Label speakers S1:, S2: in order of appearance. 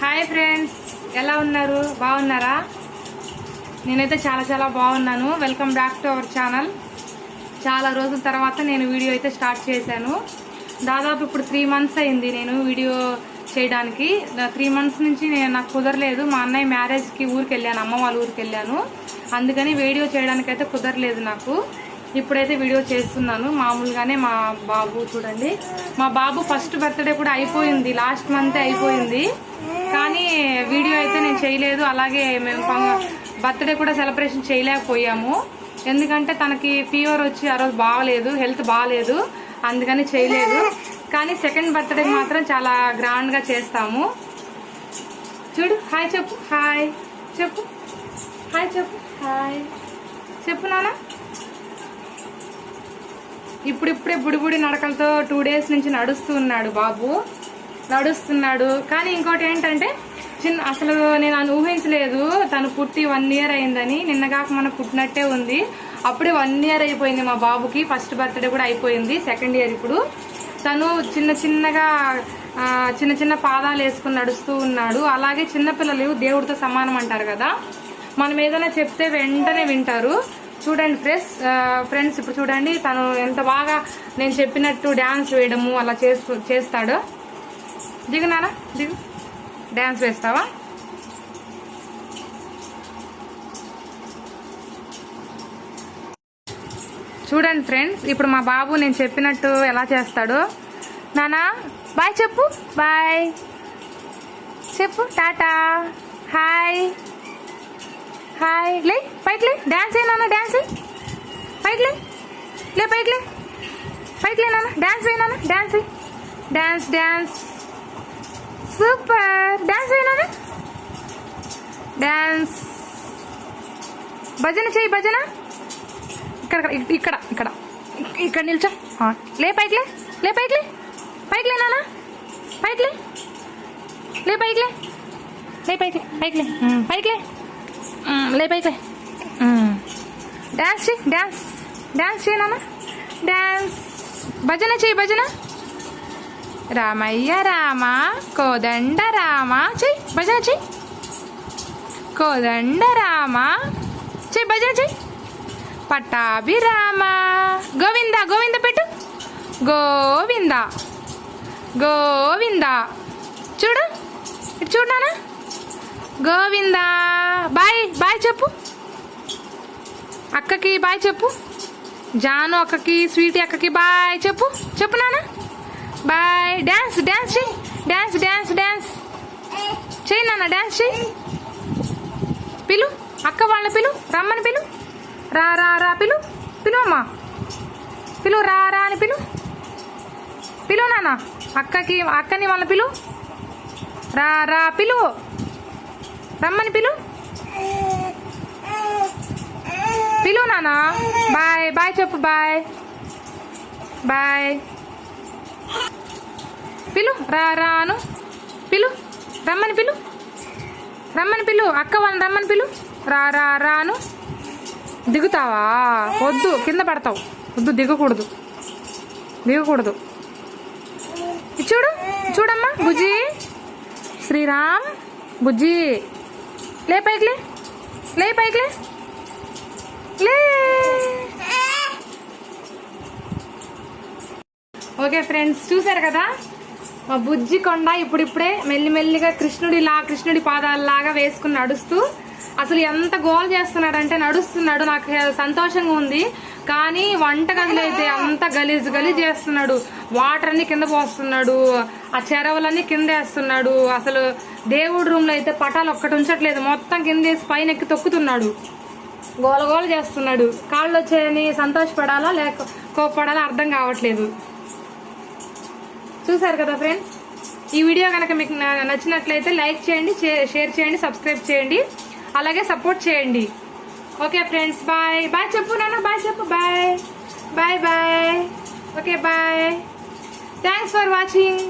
S1: Hi friends ఎలా ఉన్నారు? బాగున్నారా? నేనైతే చాలా చాలా బాగున్నాను. Welcome back to our channel చాలా రోజుల తర్వాత నేను వీడియో అయితే స్టార్ట్ చేశాను. దాదాపు ఇప్పుడు త్రీ మంత్స్ అయింది నేను వీడియో చేయడానికి. త్రీ మంత్స్ నుంచి నేను నాకు కుదరలేదు. మా అన్నయ్య మ్యారేజ్కి ఊరికి వెళ్ళాను అమ్మ వాళ్ళ ఊరికి వెళ్ళాను అందుకని వీడియో చేయడానికి అయితే కుదరలేదు నాకు. ఇప్పుడైతే వీడియో చేస్తున్నాను. మామూలుగానే మా బాబు చూడండి. మా బాబు ఫస్ట్ బర్త్డే కూడా అయిపోయింది. లాస్ట్ మంత్ అయిపోయింది. కానీ వీడియో అయితే నేను చేయలేదు. అలాగే మేము బర్త్డే కూడా సెలబ్రేషన్ చేయలేకపోయాము. ఎందుకంటే తనకి ఫీవర్ వచ్చి ఆ రోజు బాగలేదు హెల్త్ బాగాలేదు. అందుకని చేయలేదు. కానీ సెకండ్ బర్త్డే మాత్రం చాలా గ్రాండ్గా చేస్తాము. చూడు హాయ్ చెప్పు హాయ్ చెప్పు. హాయ్ చెప్పు హాయ్ చెప్పు నాన్న. ఇప్పుడిప్పుడే బుడిబుడి నడకలతో టూ డేస్ నుంచి నడుస్తూ ఉన్నాడు బాబు. నడుస్తున్నాడు. కానీ ఇంకోటి ఏంటంటే చిన్న అసలు నేను ఊహించలేదు. తను పుట్టి వన్ ఇయర్ అయిందని. నిన్నగాక మనం పుట్టినట్టే ఉంది. అప్పుడే వన్ ఇయర్ అయిపోయింది మా బాబుకి. ఫస్ట్ బర్త్డే కూడా అయిపోయింది. సెకండ్ ఇయర్ ఇప్పుడు. తను చిన్న చిన్నగా చిన్న చిన్న పాదాలు వేసుకుని నడుస్తూ ఉన్నాడు. అలాగే చిన్నపిల్లలు దేవుడితో సమానం అంటారు కదా. మనం ఏదైనా చెప్తే వెంటనే వింటారు. చూడండి ఫ్రెండ్స్ ఫ్రెండ్స్ ఇప్పుడు చూడండి తను ఎంత బాగా నేను చెప్పినట్టు డ్యాన్స్ వేయడము అలా చేస్తూ చేస్తాడు. దిగు దిగు. డ్యాన్స్ వేస్తావా? చూడండి ఫ్రెండ్స్ ఇప్పుడు మా బాబు నేను చెప్పినట్టు ఎలా చేస్తాడు. నానా బాయ్ చెప్పు. బాయ్. చెప్పు టాటా. హాయ్. హాయ్ లే పైకి లే డాన్స్ ఏ నాన్న డ్యాన్స్ పైకి లే లే పైకి లే పైకి లే నాన్న డ్యాన్స్ ఏ నాన్న dance dance dance super dance ఏ నాన్న డ్యాన్స్ భజన చేయి భజన ఇక్కడ ఇక్కడ ఇక్కడ ఇక్కడ నిల్చో లే పైకి లే లే పైకి లే పైకి లే నాన్న పైకి లే లే పైకి లే లే పైకి లే పైకి లే పైకి లే లే పైకి లే. డాన్స్ చేయి డాన్స్ డాన్స్ చేయి నాన్న. డాన్స్ భజన చేయి భజన. రామయ్య రామ. కోదండ రామ. చెయ్యి భజన చెయ్యి కోదండ రామ. చెయ్యి భజన చెయ్యి పట్టాభిరామ. గోవింద గోవింద పెట్టు. గోవింద. గోవింద. చూడు. ఇటు చూడు గోవిందా. బాయ్ బాయ్ చెప్పు. అక్కకి బాయ్ చెప్పు. జాను అక్కకి స్వీటీ అక్కకి బాయ్ చెప్పు. చెప్పు నాన్న. బాయ్. డ్యాన్స్ డ్యాన్స్ చెయ్యి డ్యాన్స్ డ్యాన్స్ డ్యాన్స్ చెయ్యి నాన్న డ్యాన్స్ చెయ్యి పిలు. అక్క వాళ్ళ పిలు. రమ్మని పిలు. రా రా రా పిలు. పిలు అమ్మా. పిలు రా రా అని పిలు. పిలు నాన్న. అక్కకి అక్కని వాళ్ళ పిలు. రా రా పిలు. రమ్మని పిలు. పిలు నానా. బాయ్ బాయ్ చెప్పు బాయ్. బాయ్. పిలు రా రాను పిలు రమ్మని పిలు. రమ్మని పిలు అక్క వాళ్ళని రమ్మని పిలు. రా రా రాను దిగుతావా? వద్దు కింద పడతావు. వద్దు దిగకూడదు. దిగకూడదు. చూడు చూడమ్మా బుజ్జి. శ్రీరామ్ బుజ్జి. లే పైకి లే. లే పైకి లే. లే. ఓకే ఫ్రెండ్స్ చూసారు కదా? మా బుజ్జి కొండ ఇప్పుడిప్పుడే మెల్లిమెల్లిగా కృష్ణుడిలా కృష్ణుడి పాదాలలాగా వేసుకుని నడుస్తూ అసలు ఎంత గోల్ చేస్తున్నాడంటే నడుస్తున్నాడు నాకు సంతోషంగా ఉంది. కానీ వంట గదిలో అయితే అంత గలీజ్ గలీజ్ చేస్తున్నాడు. వాటర్ అన్ని కింద పోస్తున్నాడు ఆ చెరవలన్నీ కింద వేస్తున్నాడు. అసలు దేవుడి రూమ్లో అయితే పటాలు ఒక్కటి ఉంచట్లేదు. మొత్తం కింద వేసి పైన ఎక్కి తొక్కుతున్నాడు. గోల గోల చేస్తున్నాడు. కాళ్ళు వచ్చాయని సంతోషపడాలా లేక కోప్పడాలా అర్థం కావట్లేదు. చూసారు కదా ఫ్రెండ్స్? ఈ వీడియో కనుక మీకు నచ్చినట్లయితే లైక్ చేయండి షేర్ చేయండి సబ్స్క్రైబ్ చేయండి. అలాగే సపోర్ట్ చేయండి. Okay friends bye. బాయ్ చెప్పు నాన్న బాయ్ చెప్పు bye. Bye bye. Okay bye. Thanks for watching.